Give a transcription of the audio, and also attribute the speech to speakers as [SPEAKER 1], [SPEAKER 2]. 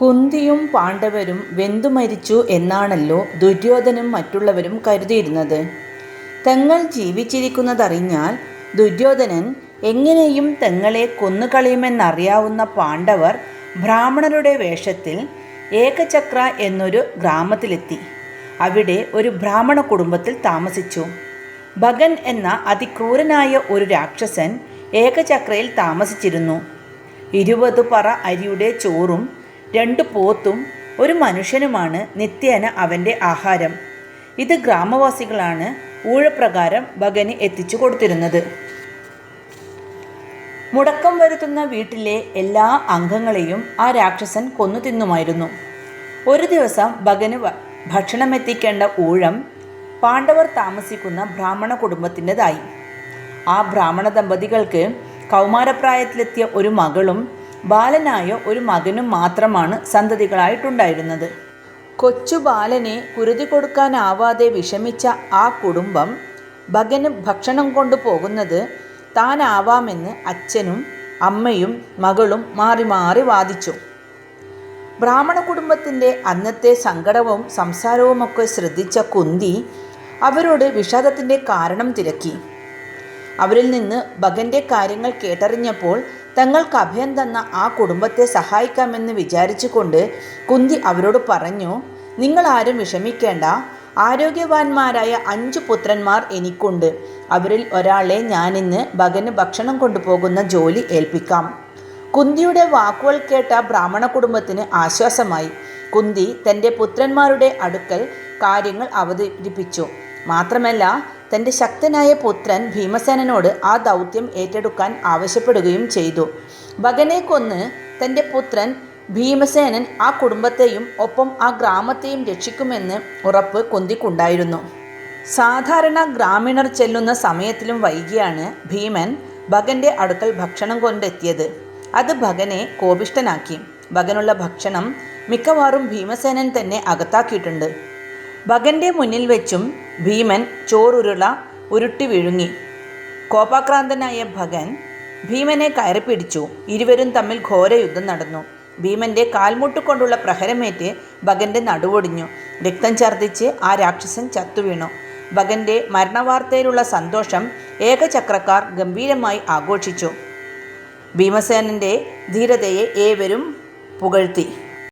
[SPEAKER 1] കുന്തിയും പാണ്ഡവരും വെന്തു മരിച്ചു എന്നാണല്ലോ ദുര്യോധനും മറ്റുള്ളവരും കരുതിയിരുന്നത്. തങ്ങൾ ജീവിച്ചിരിക്കുന്നതറിഞ്ഞാൽ ദുര്യോധനൻ എങ്ങനെയും തങ്ങളെ കൊന്നുകളയുമെന്നറിയാവുന്ന പാണ്ഡവർ ബ്രാഹ്മണരുടെ വേഷത്തിൽ ഏകചക്ര എന്നൊരു ഗ്രാമത്തിലെത്തി. അവിടെ ഒരു ബ്രാഹ്മണ കുടുംബത്തിൽ താമസിച്ചു. ഭഗൻ എന്ന അതിക്രൂരനായ ഒരു രാക്ഷസൻ ഏകചക്രയിൽ താമസിച്ചിരുന്നു. ഇരുപത് പറ അരിയുടെ ചോറും രണ്ട് പോത്തും ഒരു മനുഷ്യനുമാണ് നിത്യേന അവന്റെ ആഹാരം. ഇത് ഗ്രാമവാസികളാണ് ഊഴപ്രകാരം ഭഗന് എത്തിച്ചു കൊടുത്തിരുന്നത്. മുടക്കം വരുത്തുന്ന വീട്ടിലെ എല്ലാ അംഗങ്ങളെയും ആ രാക്ഷസൻ കൊന്നു തിന്നുമായിരുന്നു. ഒരു ദിവസം ഭഗന് ഭക്ഷണം ഭക്ഷണമെത്തിക്കേണ്ട ഊഴം പാണ്ഡവർ താമസിക്കുന്ന ബ്രാഹ്മണ കുടുംബത്തിന്റെതായി. ആ ബ്രാഹ്മണ ദമ്പതികൾക്ക് കൗമാരപ്രായത്തിലെത്തിയ ഒരു മകളും ബാലനായ ഒരു മകനും മാത്രമാണ് സന്തതികളായിട്ടുണ്ടായിരുന്നത്. കൊച്ചു ബാലനെ കുരുതി കൊടുക്കാനാവാതെ വിഷമിച്ച ആ കുടുംബം ഭഗന് ഭക്ഷണം കൊണ്ടുപോകുന്നത് താനാവാമെന്ന് അച്ഛനും അമ്മയും മകളും മാറി മാറി വാദിച്ചു. ബ്രാഹ്മണ കുടുംബത്തിന്റെ അന്നത്തെ സങ്കടവും സംസാരവുമൊക്കെ ശ്രദ്ധിച്ച കുന്തി അവരോട് വിഷാദത്തിന്റെ കാരണം തിരക്കി. അവരിൽ നിന്ന് ഭഗന്റെ കാര്യങ്ങൾ കേട്ടറിഞ്ഞപ്പോൾ തങ്ങൾക്ക് അഭയം തന്ന ആ കുടുംബത്തെ സഹായിക്കാമെന്ന് വിചാരിച്ചുകൊണ്ട് കുന്തി അവരോട് പറഞ്ഞു നിങ്ങൾ ആരും വിഷമിക്കേണ്ട. ആരോഗ്യവാന്മാരായ അഞ്ചു പുത്രന്മാർ എനിക്കുണ്ട്. അവരിൽ ഒരാളെ ഞാനിന്ന് ഭഗന് ഭക്ഷണം കൊണ്ടുപോകുന്ന ജോലി ഏൽപ്പിക്കാം. കുന്തിയുടെ വാക്കുകൾ കേട്ട ബ്രാഹ്മണ കുടുംബത്തിന് ആശ്വാസമായി. കുന്തി തന്റെ പുത്രന്മാരുടെ അടുക്കൽ കാര്യങ്ങൾ അവതരിപ്പിച്ചു. മാത്രമല്ല തന്റെ ശക്തനായ പുത്രൻ ഭീമസേനനോട് ആ ദൗത്യം ഏറ്റെടുക്കാൻ ആവശ്യപ്പെടുകയും ചെയ്തു. ഭഗനെ കൊന്ന് തന്റെ പുത്രൻ ഭീമസേനൻ ആ കുടുംബത്തെയും ഒപ്പം ആ ഗ്രാമത്തെയും രക്ഷിക്കുമെന്ന് ഉറപ്പ് കൊന്തിക്കുണ്ടായിരുന്നു. സാധാരണ ഗ്രാമീണർ ചെല്ലുന്ന സമയത്തിലും വൈകിയാണ് ഭീമൻ ഭഗന്റെ അടുക്കൽ ഭക്ഷണം കൊണ്ടെത്തിയത്. അത് ഭഗനെ കോപിഷ്ടനാക്കി ഭഗനുള്ള ഭക്ഷണം മിക്കവാറും ഭീമസേനൻ തന്നെ അകത്താക്കിയിട്ടുണ്ട്. ഭഗന്റെ മുന്നിൽ വെച്ചും ഭീമൻ ചോറുരുള ഉരുട്ടി വിഴുങ്ങി. കോപാക്രാന്തനായ ഭഗൻ ഭീമനെ കയറി പിടിച്ചു. ഇരുവരും തമ്മിൽ ഘോരയുദ്ധം നടന്നു. ഭീമന്റെ കാൽമുട്ട് കൊണ്ടുള്ള പ്രഹരമേറ്റ് ഭഗന്റെ നടുവൊടിഞ്ഞു. രക്തം ഛർദ്ദിച്ച് ആ രാക്ഷസൻ ചത്തുവീണു. ഭഗന്റെ മരണവാർത്തയിലുള്ള സന്തോഷം ഏകചക്രക്കാർ ഗംഭീരമായി ആഘോഷിച്ചു. ഭീമസേനന്റെ ധീരതയെ ഏവരും പുകഴ്ത്തി.